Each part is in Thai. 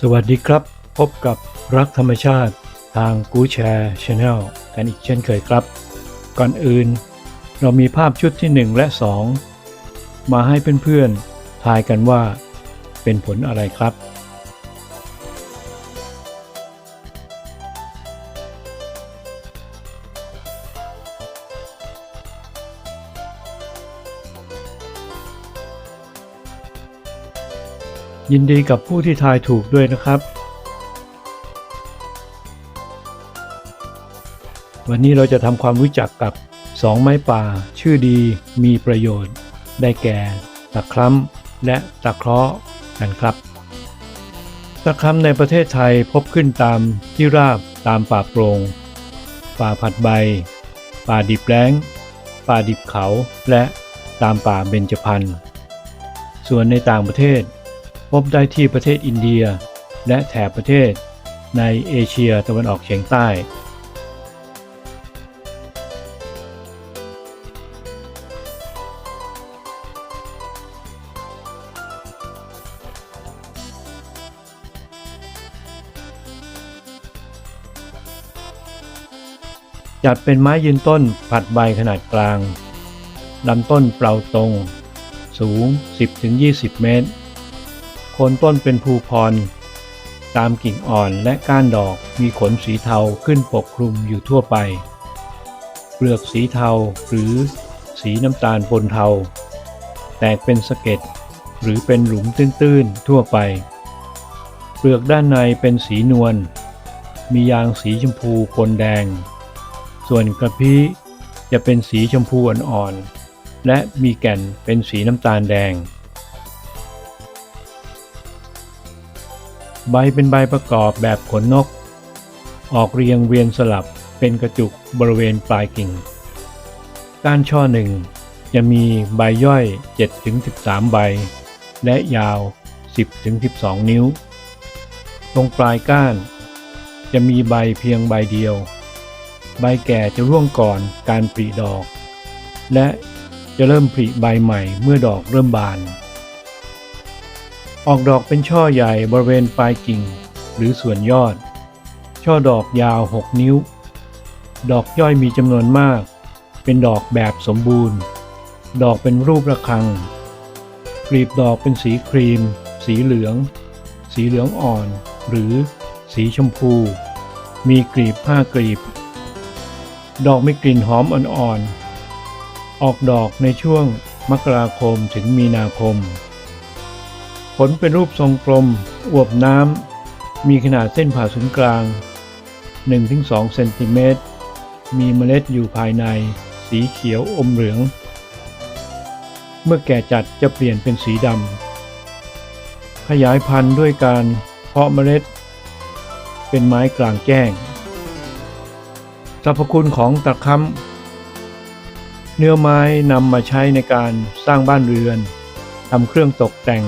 สวัสดีครับ พบกับรักธรรมชาติทางกูแชร์ช n แนลกันอีกเช่นเคยครับ ก่อนอื่น เรามีภาพชุดที่ 1 และ 2 มาให้เพื่อนๆทายกันว่า เป็นผลอะไรครับ ยินดีกับผู้ที่ทายถูกด้วยนะครับ วันนี้เราจะทำความรู้จักกับสองไม้ป่า ชื่อดีมีประโยชน์ ได้แก่ ตะคร้ำและตะเคราะห์กันครับ ตะคร้ำในประเทศไทยพบขึ้นตามที่ราบตามป่าโปรง่งป่าผัดใบ ป่าดิบแล้ง ป่าดิบเขาและตามป่าเบญจพรรณส่วนในต่างประเทศ พบได้ที่ประเทศอินเดีย และแถบประเทศในเอเชียตะวันออกเฉียงใต้ จัดเป็นไม้ยืนต้นผัดใบขนาดกลางลำต้นเปล่าตรง สูง 10-20 เมตร คนต้นเป็นภูพร ตามกิ่งอ่อนและก้านดอกมีขนสีเทาขึ้นปกคลุมอยู่ทั่วไป เปลือกสีเทาหรือสีน้ำตาลปนเทา แตกเป็นสะเก็ดหรือเป็นหลุมตื้นๆทั่วไป เปลือกด้านในเป็นสีนวล มียางสีชมพูปนแดง ส่วนกระพี้จะเป็นสีชมพูอ่อนๆและมีแก่นเป็นสีน้ำตาลแดง ใบเป็นใบประกอบแบบขนนก ออกเรียงเวียนสลับเป็นกระจุกบริเวณปลายกิ่ง ก้านช่อหนึ่งจะมีใบย่อย 7-13 ใบ และยาว 10-12 นิ้ว ตรงปลายก้าน จะมีใบเพียงใบเดียว ใบแก่จะร่วงก่อนการปริดอก และจะเริ่มผลิใบใหม่เมื่อดอกเริ่มบาน ออกดอกเป็นช่อใหญ่บริเวณปลายกิ่ง หรือส่วนยอด ช่อดอกยาว 6 นิ้ว ดอกย่อยมีจำนวนมาก เป็นดอกแบบสมบูรณ์ ดอกเป็นรูประฆังกลีบดอกเป็นสีครีม สีเหลือง สีเหลืองอ่อน หรือสีชมพู มีกลีบห้ากลีบ ดอกมีกลิ่นหอมอ่อนๆออกดอกในช่วงมกราคมถึงมีนาคม ผลเป็นรูปทรงกลม อวบน้ำ มีขนาดเส้นผ่าศูนย์กลาง 1-2 เซนติเมตร มีเมล็ดอยู่ภายใน สีเขียวอมเหลือง เมื่อแก่จัดจะเปลี่ยนเป็นสีดำ ขยายพันธุ์ด้วยการเพาะเมล็ด เป็นไม้กลางแจ้ง สรรพคุณของตะค้ำเนื้อไม้นำมาใช้ในการสร้างบ้านเรือนทำเครื่องตกแต่ง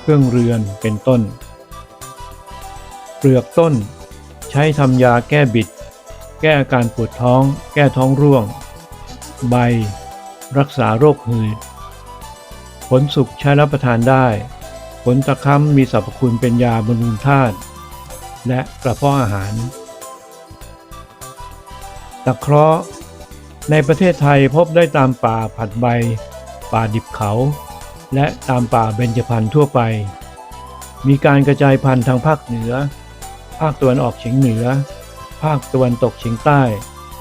เครื่องเรือนเป็นต้น เปลือกต้น ใช้ทำยาแก้บิด แก้อาการปวดท้อง แก้ท้องร่วง ใบ รักษาโรคหืดผลสุกใช้รับประทานได้ ผลตะค้ำมีสรรพคุณเป็นยาบำรุงธาตุและกระเพาะอาหาร ตะเคราะห์ในประเทศไทยพบได้ตามป่าผัดใบ ป่าดิบเขา และตามป่าเบญจพรรณทั่วไป มีการกระจายพันธุ์ทางภาคเหนือ ภาคตะวันออกเฉียงเหนือ ภาคตะวันตกเฉียงใต้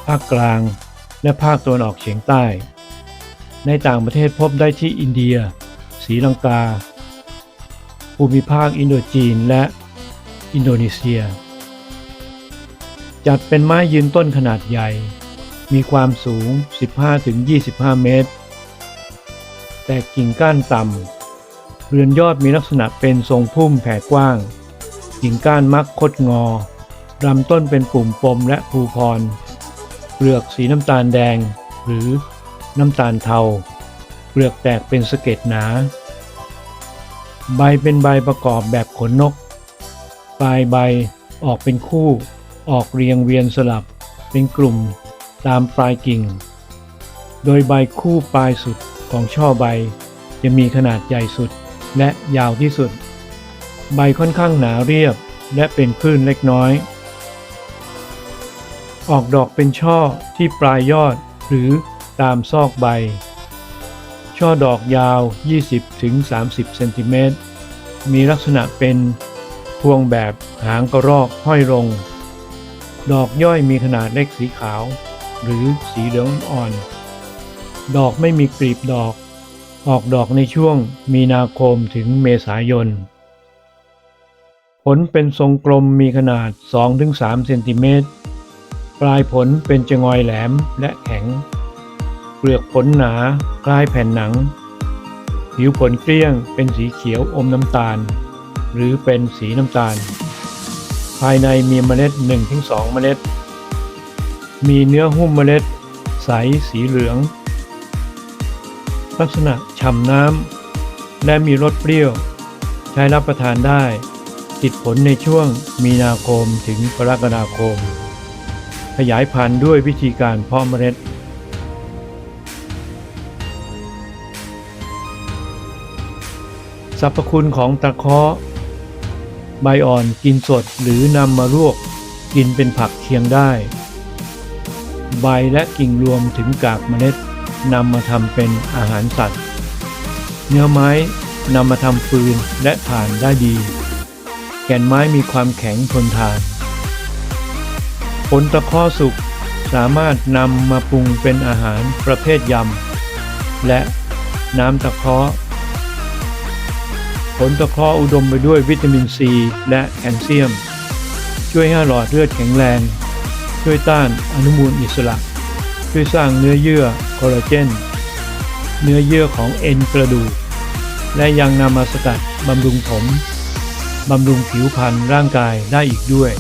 ภาคกลาง และภาคตะวันออกเฉียงใต้ ในต่างประเทศพบได้ที่อินเดียศรีลังกา ภูมิภาคอินโดจีนและอินโดนีเซีย จัดเป็นไม้ยืนต้นขนาดใหญ่ มีความสูง 15-25 เมตร แต่กิ่งก้านต่ำเรือนยอดมีลักษณะเป็นทรงพุ่มแผ่กว้าง กิ่งก้านมักคดงอลำต้นเป็นปุ่มปมและภูพร เปลือกสีน้ำตาลแดง หรือน้ำตาลเทา เปลือกแตกเป็นสะเก็ดหนา ใบเป็นใบประกอบแบบขนนก ปลายใบออกเป็นคู่ ออกเรียงเวียนสลับ เป็นกลุ่มตามปลายกิ่ง โดยใบคู่ปลายสุด ของช่อใบ จะมีขนาดใหญ่สุดและยาวที่สุด ใบค่อนข้างหนาเรียบและเป็นคลื่นเล็กน้อย ออกดอกเป็นช่อที่ปลายยอดหรือตามซอกใบ ช่อดอกยาว 20-30 เซนติเมตร มีลักษณะเป็นพวงแบบหางกระรอกห้อยลง ดอกย่อยมีขนาดเล็กสีขาว หรือสีเหลืองอ่อน ดอกไม่มีกลีบดอก ออกดอกในช่วงมีนาคมถึงเมษายน ผลเป็นทรงกลมมีขนาด 2-3 เซนติเมตร ปลายผลเป็นจะงอยแหลมและแข็ง เปลือกผลหนา คล้ายแผ่นหนัง ผิวผลเกลี้ยงเป็นสีเขียวอมน้ำตาล หรือเป็นสีน้ำตาล ภายในมีเมล็ด 1-2 เมล็ด มีเนื้อหุ้มเมล็ด ใสสีเหลือง ลักษณะฉ่ำน้ำและมีรสเปรี้ยว ใช้รับประทานได้ ติดผลในช่วงมีนาคมถึงกรกฎาคม ขยายพันธุ์ด้วยวิธีการเพาะเมล็ด สรรพคุณของตะเคราะห์ใบอ่อนกินสดหรือนำมาลวกกินเป็นผักเคียงได้ ใบและกิ่งรวมถึงกากเมล็ด นำมาทำเป็นอาหารสัตว์ เนื้อไม้นำมาทำฟืนและถ่านได้ดี แก่นไม้มีความแข็งทนทาน ผลตะเคราะห์สุกสามารถนำมาปรุงเป็นอาหารประเภทยำ และน้ำตะเคราะผลตะเคราะอุดมไปด้วยวิตามินซีและแคลเซียม ช่วยให้หลอดเลือดแข็งแรง ช่วยต้านอนุมูลอิสระ ช่วยสร้างเนื้อเยื่อ คอลลาเจน เนื้อเยื่อของเอ็นกระดูก และยังนำมาสกัดบำรุงผม บำรุงผิวพรรณร่างกายได้อีกด้วย